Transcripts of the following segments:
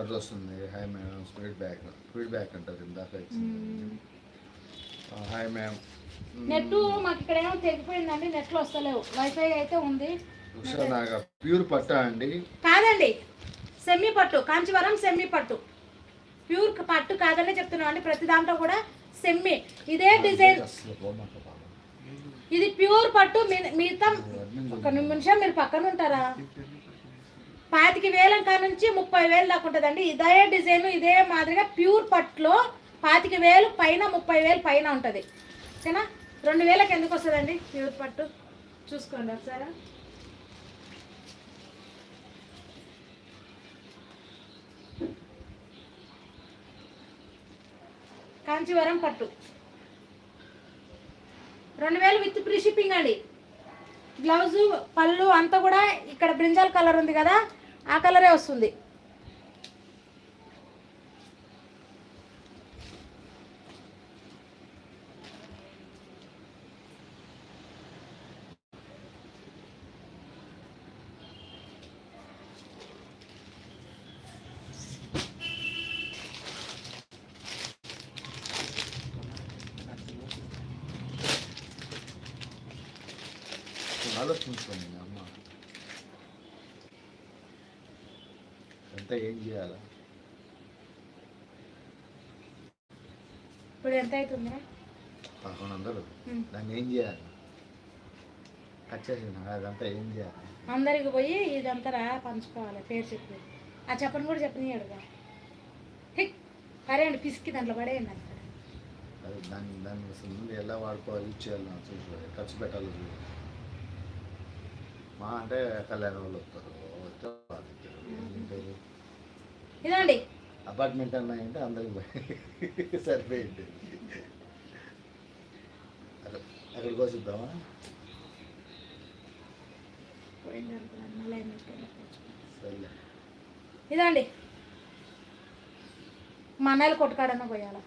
అది వస్తుంది. Hi ma'am speed back speed back అంటారు. ఇందాక హాయ్ మ్యామ్ నెట్ మాకు ఇక్కడ ఏమో తెగిపోయిందండి. నెట్లో వస్తలేవు. వైఫై అయితే ఉంది. ఉషా నాగా ప్యూర్ పట్టా అండి? కాదండి. సెమీ పట్టు. కాంచీవరం సెమీ పట్టు. ప్యూర్ పట్టు కాదనే చెప్తున్నాం అండి. ప్రతి దాంట్లో కూడా సెమ్మి ఇదే డిజైన్. ఇది ప్యూర్ పట్టు. మిగతా ఒక నిమిషం మీరు పక్కన ఉంటారా? పాతిక వేల కాడ నుంచి ముప్పై వేలు దాకా ఉంటుందండి. ఇదే డిజైన్ ఇదే మాదిరిగా ప్యూర్ పట్టులో పాతిక వేలు పైన ముప్పై వేలు పైన ఉంటుంది. ఓకేనా? రెండు వేలకు ఎందుకు వస్తుందండి ప్యూర్ పట్టు? చూసుకోండి ఒకసారి. కాంచీవరం పట్టు. రెండు వేలు విత్ ఫ్రీ షిప్పింగ్ అండి. బ్లౌజు పళ్ళు అంతా కూడా ఇక్కడ బ్రింజాల్ కలర్ ఉంది కదా ఆ కలరే వస్తుంది. ఆలోచించుకోండి మీ అమ్మ. ఎంత ఏం చేయాలా? ఇప్పుడు ఎంత అవుతుంది? పదకొండు వందలు. దాన్ని ఏం చేయాలి? కట్ చేసిన అదంతా ఏం చేయాలి? అందరికి పోయి ఇదంతా రా పంచుకోవాలి పేరు చెప్పి. ఆ చెప్పని కూడా చెప్పనియడుగా హిక్ పడేయండి పిసికి దాంట్లో పడేయండి అది దాన్ని దాన్ని అసలు ముందు ఎలా వాడుకోవాలి యూజ్ చేయాలి నాకు చూసుకోవాలి. ఖర్చు పెట్టాలి. మా అంటే కళ్యాణ వాళ్ళు వస్తారు వస్తే? ఇదండి. అపార్ట్మెంట్ అన్నాయంటే అందరికి పోయి సరిపోయింది. అక్కడ. సర్లే. ఇదండి. మా అన్నయ్యలు కొట్టుకాడన్న పోయాల?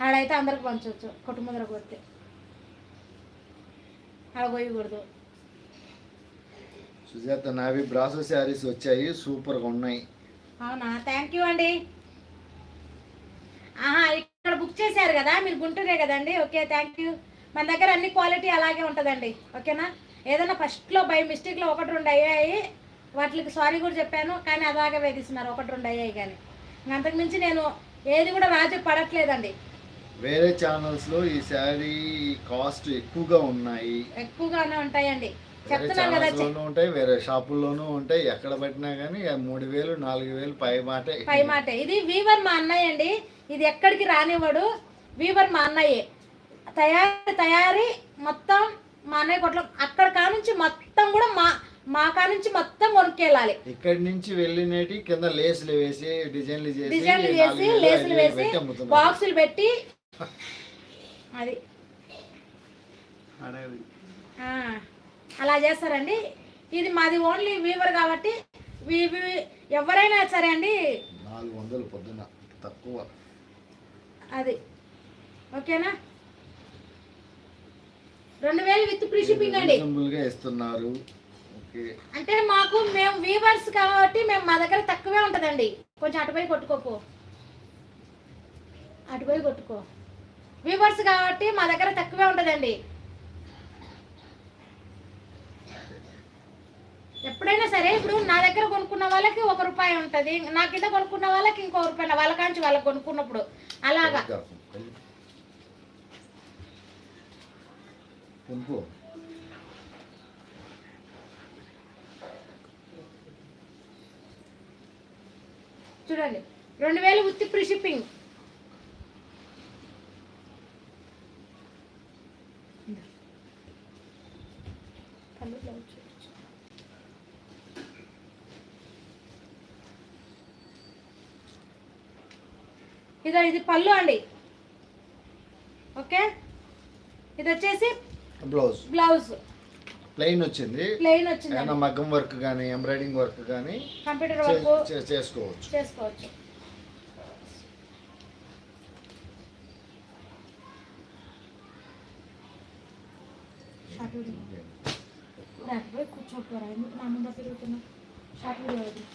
ఆడైతే అందరికి పంచవచ్చు. కొట్టు ముందర కొడితే. ఆడ పోయకూడదు సుజాత నావి బ్రాసో శారీస్ వచ్చాయి సూపర్గా ఉన్నాయి. అవునా? థ్యాంక్ యూ అండి. ఆహా ఇక్కడ బుక్ చేశారు కదా మీరు గుంటూరే కదండి? ఓకే థ్యాంక్ యూ మన దగ్గర అన్ని క్వాలిటీ అలాగే ఉంటుందండి. ఓకేనా ఏదైనా ఫస్ట్లో బై మిస్టేక్లో ఒకటి రెండు అయ్యాయి. వాటికి సారీ కూడా చెప్పాను కానీ అలాగే వేధిస్తున్నారు. ఒకటి రెండు అయ్యాయి కానీ. ఇంక అంతకు మించి నేను ఏది కూడా రాజు పడట్లేదండి. వేరే ఛానల్స్లో ఈ శారీ కాస్ట్ ఎక్కువగా ఉన్నాయి. ఎక్కువగానే ఉంటాయండి. వేరే చెప్తున్నాను కదా ఛానల్స్లోనూ ఉంటాయి వేరే షాపుల్లోనూ ఉంటాయి. ఎక్కడ పెట్టినా కానీ ఆ మూడు వేలు నాలుగు వేలు పై మాటే. పై మాట. ఇది వీవర్ మా అన్నయ్య అండి. ఇది ఎక్కడికి రానివ్వడు. వీవర్ మా అన్నయ్యే. తయారీ తయారీ మొత్తం మా అన్నయ్య కొట్లో అక్కడ కానుంచి మొత్తం కూడా మా మా కానుంచి మొత్తం కొనుక్కెళ్ళాలి. ఇక్కడి నుంచి వెళ్ళినటి కింద లేసులు వేసి డిజైన్లు చేసి డిజైన్లు నాలుగు వేసి వేలు, లేసులు ఐదు వేలు వేసి పెట్టి అమ్ముతున్నారు. బాక్సులు పెట్టి అది. ఆ, అలా చేస్తారండి. ఇది మాది ఓన్లీ వీవర్ కాబట్టి ఎవరైనా సరే అండి. నాలుగు వందలు పొద్దున తక్కువ. అది. ఓకేనా? రెండు వేలు విత్ ఫ్రీ షిప్పింగ్ అండి. ఇస్తున్నారు. అంటే మాకు మేము వీవర్స్ కాబట్టి మేము మా దగ్గర తక్కువే ఉంటుందండి. కొంచెం అటుపోయి కొట్టుకోపో. అటుపోయి కొట్టుకో. వీవర్స్ కాబట్టి మా దగ్గర తక్కువే ఉంటుందండి. ఎప్పుడైనా సరే ఇప్పుడు నా దగ్గర కొనుక్కున్న వాళ్ళకి ఒక రూపాయి ఉంటుంది నా కింద కొనుక్కున్న వాళ్ళకి ఇంకో రూపాయి వాళ్ళ కాంచి వాళ్ళకి కొనుక్కున్నప్పుడు. అలాగా. చూడండి. రెండు వేలు ఉత్తి ఫ్రీ షిప్పింగ్. ఇదో ఇది పళ్ళు అండి. ఓకే? ఇది వచ్చేసి బ్లౌజ్. బ్లౌజ్. ప్లెయిన్ వచ్చింది. ప్లెయిన్ ఏమైనా వచ్చిందండి మగ్గం వర్క్ కానీ ఎంబ్రాయిడింగ్ వర్క్ కానీ కంప్యూటర్ వర్క్ చేసుకోవచ్చు. చేసుకోవచ్చు. షార్ట్ వీడియో కూర్చోపోరా ఎందుకు నా ముందు తిరుగుతున్నా షార్ట్ వీడియో వదిలి